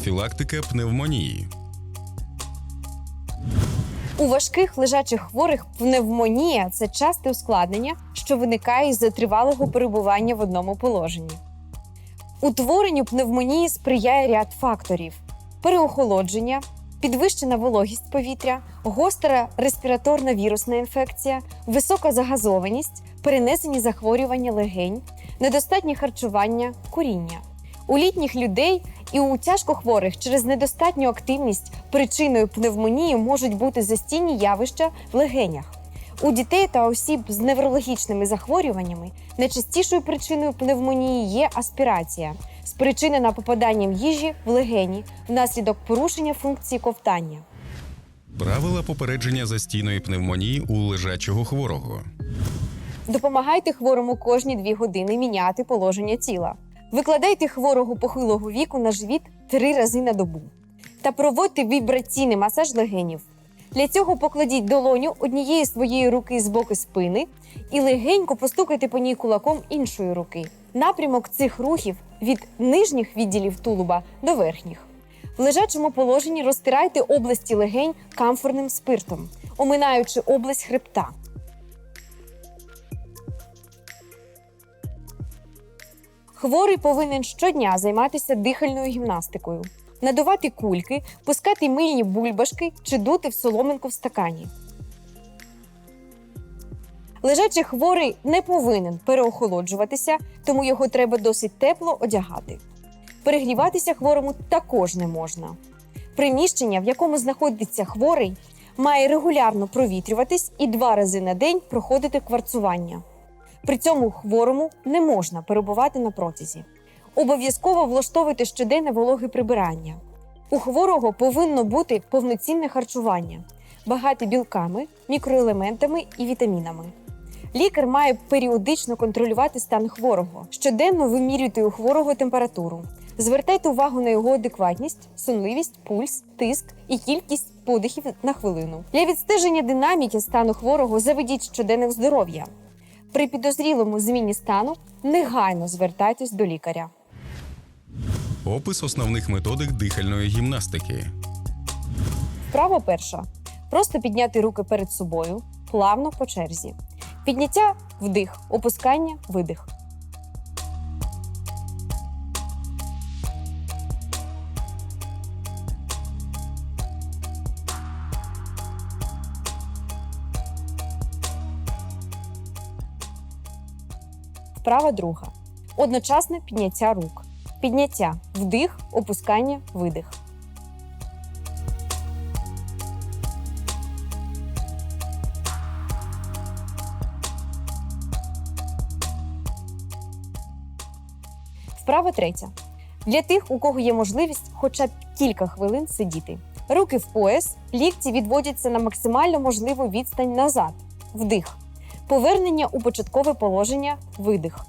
Профілактика пневмонії. У важких лежачих хворих пневмонія це часте ускладнення, що виникає із-за тривалого перебування в одному положенні. Утворенню пневмонії сприяє ряд факторів: переохолодження, підвищена вологість повітря, гостра респіраторна вірусна інфекція, висока загазованість, перенесені захворювання легень, недостатнє харчування, куріння. У літніх людей і у тяжкохворих через недостатню активність причиною пневмонії можуть бути застійні явища в легенях. У дітей та осіб з неврологічними захворюваннями найчастішою причиною пневмонії є аспірація, спричинена попаданням їжі в легені внаслідок порушення функції ковтання. Правила попередження застійної пневмонії у лежачого хворого. Допомагайте хворому кожні дві години міняти положення тіла. Викладайте хворого похилого віку на живіт три рази на добу та проводьте вібраційний масаж легенів. Для цього покладіть долоню однієї своєї руки з боку спини і легенько постукайте по ній кулаком іншої руки. Напрямок цих рухів від нижніх відділів тулуба до верхніх. В лежачому положенні розтирайте області легень камфорним спиртом, оминаючи область хребта. Хворий повинен щодня займатися дихальною гімнастикою, надувати кульки, пускати мильні бульбашки чи дути в соломинку в стакані. Лежачий хворий не повинен переохолоджуватися, тому його треба досить тепло одягати. Перегріватися хворому також не можна. Приміщення, в якому знаходиться хворий, має регулярно провітрюватись і два рази на день проходити кварцування. При цьому хворому не можна перебувати на протязі. Обов'язково влаштовуйте щоденне вологе прибирання. У хворого повинно бути повноцінне харчування, багате білками, мікроелементами і вітамінами. Лікар має періодично контролювати стан хворого. Щоденно вимірюйте у хворого температуру. Звертайте увагу на його адекватність, сонливість, пульс, тиск і кількість подихів на хвилину. Для відстеження динаміки стану хворого заведіть щоденник здоров'я. При підозрілому зміні стану негайно звертайтесь до лікаря. Опис основних методик дихальної гімнастики. Вправа перша. Просто підняти руки перед собою, плавно по черзі. Підняття вдих, опускання, видих. Вправа друга. Одночасне підняття рук. Підняття вдих, опускання, видих. Вправа третя. Для тих, у кого є можливість хоча б кілька хвилин сидіти. Руки в пояс, лікті відводяться на максимально можливу відстань назад. Вдих. Повернення у початкове положення видих.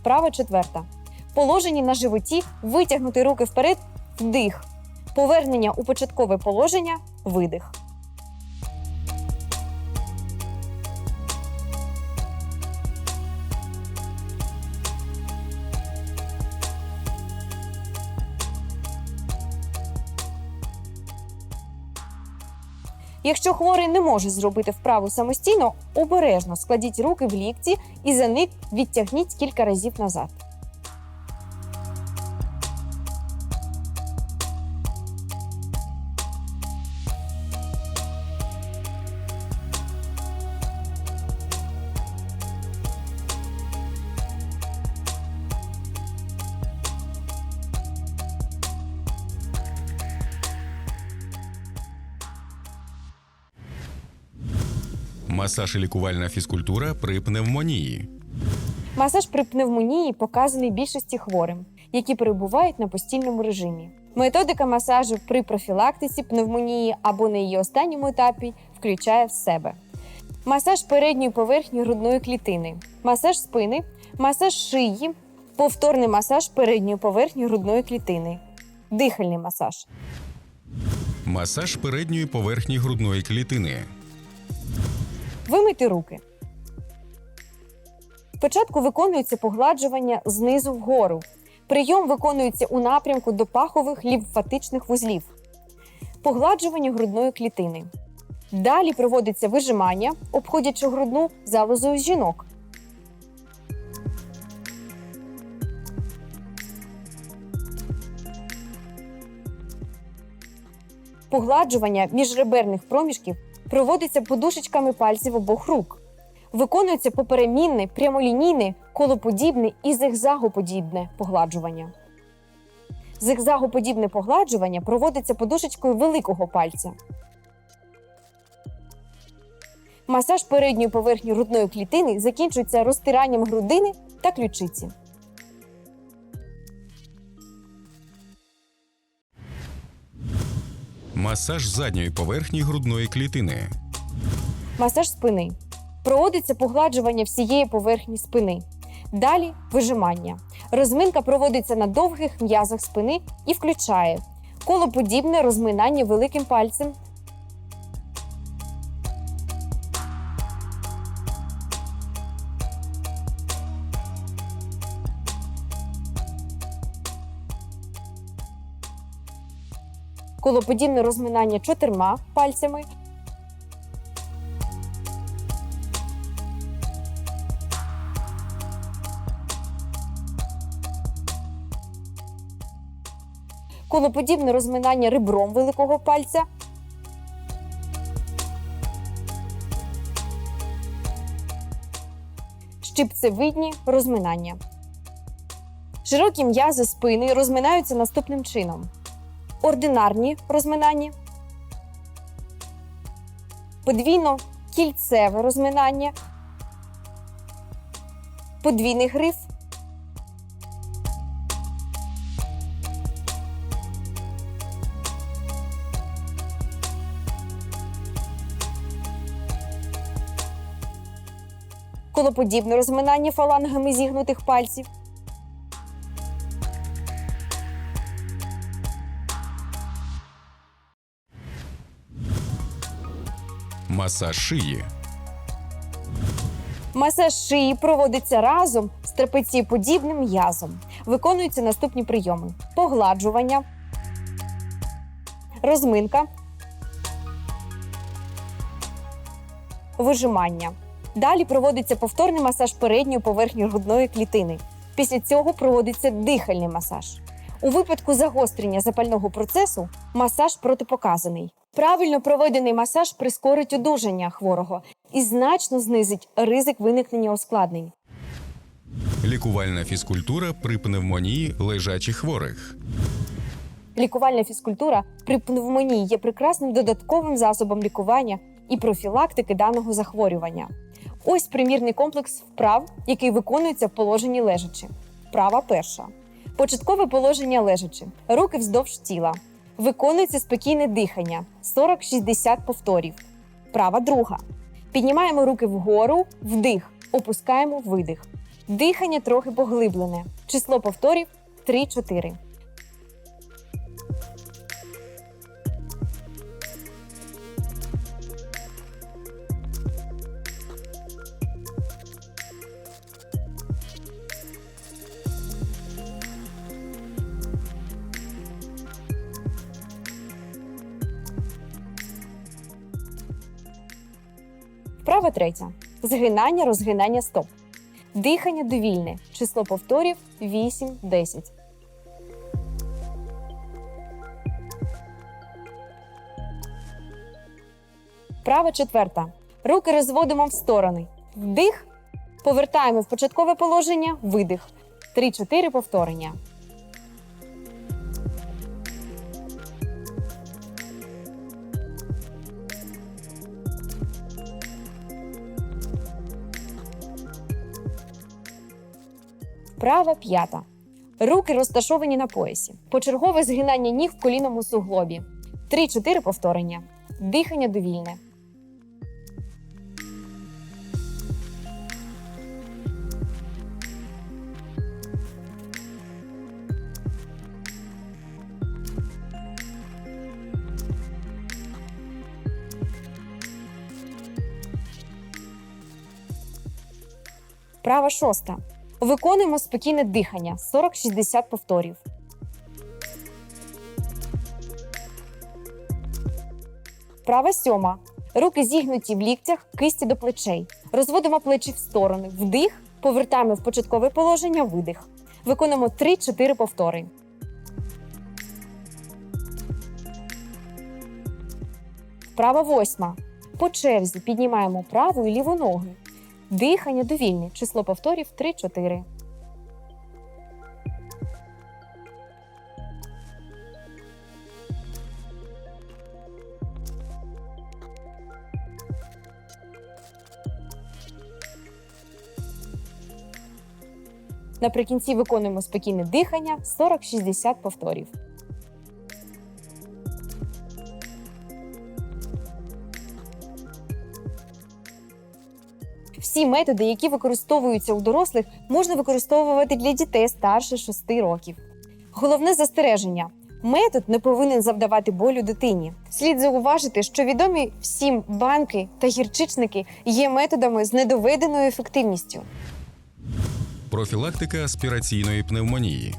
Вправа четверта. Положення на животі витягнути руки вперед вдих. Повернення у початкове положення видих. Якщо хворий не може зробити вправу самостійно, обережно складіть руки в лікті і за них відтягніть кілька разів назад. Масаж і лікувальна фізкультура при пневмонії. Масаж при пневмонії показаний більшості хворим, які перебувають на постійному режимі. Методика масажу при профілактиці пневмонії або на її останньому етапі включає в себе масаж передньої поверхні грудної клітини, масаж спини, масаж шиї, повторний масаж передньої поверхні грудної клітини, дихальний масаж. Масаж передньої поверхні грудної клітини. Вимийте руки. Спочатку виконується погладжування знизу вгору. Прийом виконується у напрямку до пахових лімфатичних вузлів. Погладжування грудної клітини. Далі проводиться вижимання, обходячи грудну залозою жінок. Погладжування міжреберних проміжків проводиться подушечками пальців обох рук. Виконується поперемінне, прямолінійне, колоподібне і зигзагоподібне погладжування. Зигзагоподібне погладжування проводиться подушечкою великого пальця. Масаж передньої поверхні грудної клітини закінчується розтиранням грудини та ключиці. Масаж задньої поверхні грудної клітини. Масаж спини. Проводиться погладжування всієї поверхні спини. Далі вижимання. Розминка проводиться на довгих м'язах спини і включає колоподібне розминання великим пальцем. Колоподібне розминання чотирма пальцями колоподібне розминання ребром великого пальця. Щипцевидні розминання. Широкі м'язи спини розминаються наступним чином: ординарні розминання, подвійно кільцеве розминання, подвійний гриф, колоподібне розминання фалангами зігнутих пальців, Масаж шиї. Масаж шиї проводиться разом з трапецієподібним м'язом. Виконуються наступні прийоми: погладжування, розминка, вижимання. Далі проводиться повторний масаж передньої поверхні грудної клітини. Після цього проводиться дихальний масаж. У випадку загострення запального процесу масаж протипоказаний. Правильно проведений масаж прискорить одужання хворого і значно знизить ризик виникнення ускладнень. Лікувальна фізкультура при пневмонії лежачих хворих. Лікувальна фізкультура при пневмонії є прекрасним додатковим засобом лікування і профілактики даного захворювання. Ось примірний комплекс вправ, який виконується в положенні лежачи. Вправа перша. Початкове положення лежачи. Руки вздовж тіла. Виконується спокійне дихання 40-60 повторів. Права друга. Піднімаємо руки вгору, вдих, опускаємо видих. Дихання трохи поглиблене. Число повторів 3-4. Вправа третя. Згинання, розгинання стоп. Дихання довільне. Число повторів 8-10. Вправа четверта. Руки розводимо в сторони. Вдих. Повертаємо в початкове положення. Видих. 3-4 повторення. Вправа п'ята. Руки розташовані на поясі. Почергове згинання ніг в колінному суглобі. 3-4 повторення. Дихання довільне. Вправа шоста. Виконуємо спокійне дихання 40-60 повторів. Вправа сьома. Руки зігнуті в ліктях, кисті до плечей. Розводимо плечі в сторони. Вдих, повертаємо в початкове положення, видих. Виконуємо 3-4 повтори. Вправа восьма. По черзі піднімаємо праву і ліву ноги. Дихання довільне. Число повторів 3-4. Наприкінці виконуємо спокійне дихання 40-60 повторів. Всі методи, які використовуються у дорослих, можна використовувати для дітей старше 6 років. Головне застереження: метод не повинен завдавати болю дитині. Слід зауважити, що відомі всім банки та гірчичники є методами з недоведеною ефективністю. профілактика аспіраційної пневмонії,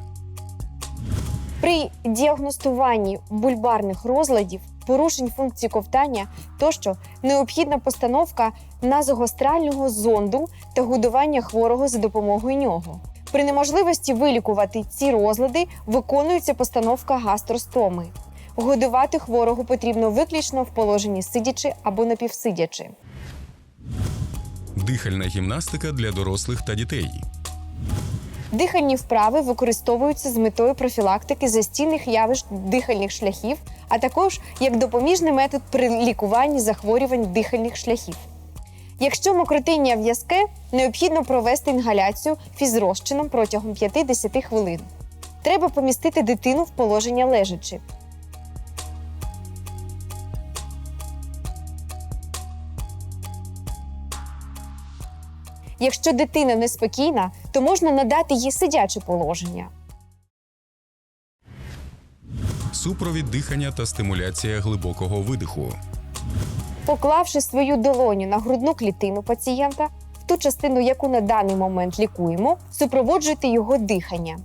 При діагностуванні бульбарних розладів, порушень функції ковтання тощо необхідна постановка назогострального зонду та годування хворого за допомогою нього. При неможливості вилікувати ці розлади виконується постановка гастростоми. Годувати хворого потрібно виключно в положенні сидячи або напівсидячи. дихальна гімнастика для дорослих та дітей, Дихальні вправи використовуються з метою профілактики застійних явищ дихальних шляхів, а також як допоміжний метод при лікуванні захворювань дихальних шляхів. Якщо мокротиння в'язке, необхідно провести інгаляцію фізрозчином протягом 5-10 хвилин. Треба помістити дитину в положення лежачи. Якщо дитина неспокійна, то можна надати їй сидяче положення. супровід дихання та стимуляція глибокого видиху, Поклавши свою долоню на грудну клітину пацієнта, в ту частину, яку на даний момент лікуємо, супроводжуйте його дихання.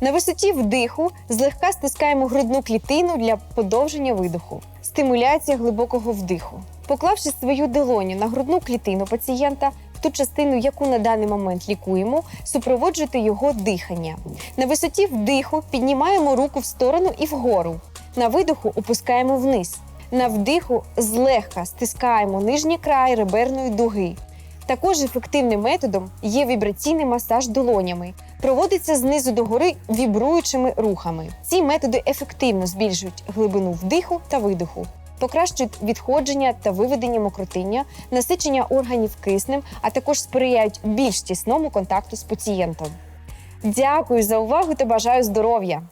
На висоті вдиху злегка стискаємо грудну клітину для подовження видиху. Стимуляція глибокого вдиху. Поклавши свою долоню на грудну клітину пацієнта, в ту частину, яку на даний момент лікуємо, супроводжуйте його дихання. На висоті вдиху піднімаємо руку в сторону і вгору. На видиху опускаємо вниз. На вдиху злегка стискаємо нижній край реберної дуги. Також ефективним методом є вібраційний масаж долонями. Проводиться знизу до гори вібруючими рухами. Ці методи ефективно збільшують глибину вдиху та видиху, покращують відходження та виведення мокротиння, насичення органів киснем, а також сприяють більш тісному контакту з пацієнтом. Дякую за увагу та бажаю здоров'я!